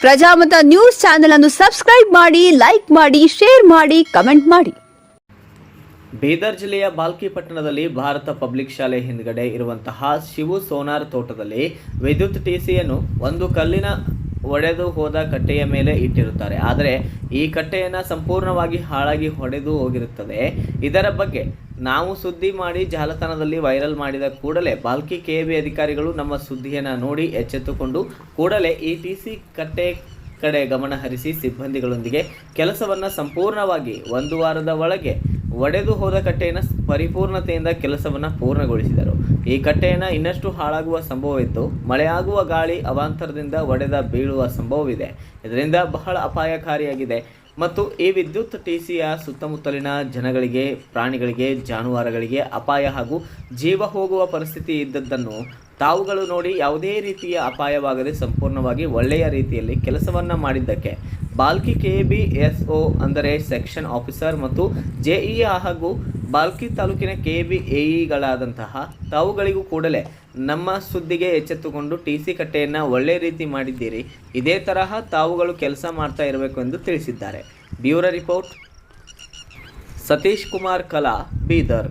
Prajamata news channel ಅನ್ನು subscribe ಮಾಡಿ, like ಮಾಡಿ, ಶೇರ್ ಮಾಡಿ, ಕಮೆಂಟ್ ಮಾಡಿ. ಬೀದರ್ ಜಿಲ್ಲೆಯ ಬಾಲ್ಕಿ ಪಟ್ಟಣದಲ್ಲಿ ಭಾರತ ಪಬ್ಲಿಕ್ ಶಾಲೆ ಹಿಂದ್ಗಡೆ ಇರುವಂತಹ ಶಿವು ಸೋನಾರ್ ತೋಟದಲ್ಲಿ ವಿದ್ಯುತ್ ಟಿಸಿಯನ್ನು ಒಂದು ಕಲ್ಲಿನ ಒಡೆದು ಹೋದ ಕಟ್ಟೆಯ ಮೇಲೆ ಇಟ್ಟಿರುತ್ತಾರೆ. ಆದರೆ ಈ ಕಟ್ಟೆಯನ್ನು ಸಂಪೂರ್ಣವಾಗಿ ಹಾಳಾಗಿ ಹೊಡೆದು ಹೋಗಿರುತ್ತದೆ. ಇದರ ಬಗ್ಗೆ ನಾವು ಸುದ್ದಿ ಮಾಡಿ ಜಾಲತಾಣದಲ್ಲಿ ವೈರಲ್ ಮಾಡಿದ ಕೂಡಲೇ ಬಾಲ್ಕಿ ಕೆ ಬಿ ಅಧಿಕಾರಿಗಳು ನಮ್ಮ ಸುದ್ದಿಯನ್ನು ನೋಡಿ ಎಚ್ಚೆತ್ತುಕೊಂಡು ಕೂಡಲೇ ಈ ಟಿ ಸಿ ಕಟ್ಟೆ ಕಡೆ ಗಮನ ಹರಿಸಿ ಸಿಬ್ಬಂದಿಗಳೊಂದಿಗೆ ಕೆಲಸವನ್ನು ಸಂಪೂರ್ಣವಾಗಿ ಒಂದು ವಾರದ ಒಳಗೆ ಒಡೆದು ಹೋದ ಕಟ್ಟೆಯನ್ನು ಪರಿಪೂರ್ಣತೆಯಿಂದ ಕೆಲಸವನ್ನು ಪೂರ್ಣಗೊಳಿಸಿದರು. ಈ ಕಟ್ಟೆಯನ್ನು ಇನ್ನಷ್ಟು ಹಾಳಾಗುವ ಸಂಭವವಿತ್ತು. ಮಳೆಯಾಗುವ ಗಾಳಿ ಅವಾಂತರದಿಂದ ಒಡೆದ ಬೀಳುವ ಸಂಭವವಿದೆ. ಇದರಿಂದ ಬಹಳ ಅಪಾಯಕಾರಿಯಾಗಿದೆ. ಮತ್ತು ಈ ವಿದ್ಯುತ್ ಟಿಸಿಯ ಸುತ್ತಮುತ್ತಲಿನ ಜನಗಳಿಗೆ, ಪ್ರಾಣಿಗಳಿಗೆ, ಜಾನುವಾರುಗಳಿಗೆ ಅಪಾಯ ಹಾಗೂ ಜೀವ ಹೋಗುವ ಪರಿಸ್ಥಿತಿ ಇದ್ದದ್ದನ್ನು ತಾವುಗಳು ನೋಡಿ ಯಾವುದೇ ರೀತಿಯ ಅಪಾಯವಾಗದೆ ಸಂಪೂರ್ಣವಾಗಿ ಒಳ್ಳೆಯ ರೀತಿಯಲ್ಲಿ ಕೆಲಸವನ್ನು ಮಾಡಿದ್ದಕ್ಕೆ Balki K B S O ಅಂದರೆ ಸೆಕ್ಷನ್ ಆಫೀಸರ್ ಮತ್ತು ಜೆಇ ಹಾಗೂ ಬಾಲ್ಕಿ ತಾಲೂಕಿನ ಕೆ ಬಿ ಎಇಗಳಾದಂತಹ ತಾವುಗಳಿಗೂ ಕೂಡಲೇ ನಮ್ಮ ಸುದ್ದಿಗೆ ಎಚ್ಚೆತ್ತುಕೊಂಡು ಟಿ ಸಿ ಕಟ್ಟೆಯನ್ನು ಒಳ್ಳೆ ರೀತಿ ಮಾಡಿದ್ದೀರಿ. ಇದೇ ತರಹ ತಾವುಗಳು ಕೆಲಸ ಮಾಡ್ತಾ ಇರಬೇಕು ಎಂದು ತಿಳಿಸಿದ್ದಾರೆ. Bureau report. ಸತೀಶ್ ಕುಮಾರ್ ಕಲಾ, ಬೀದರ್.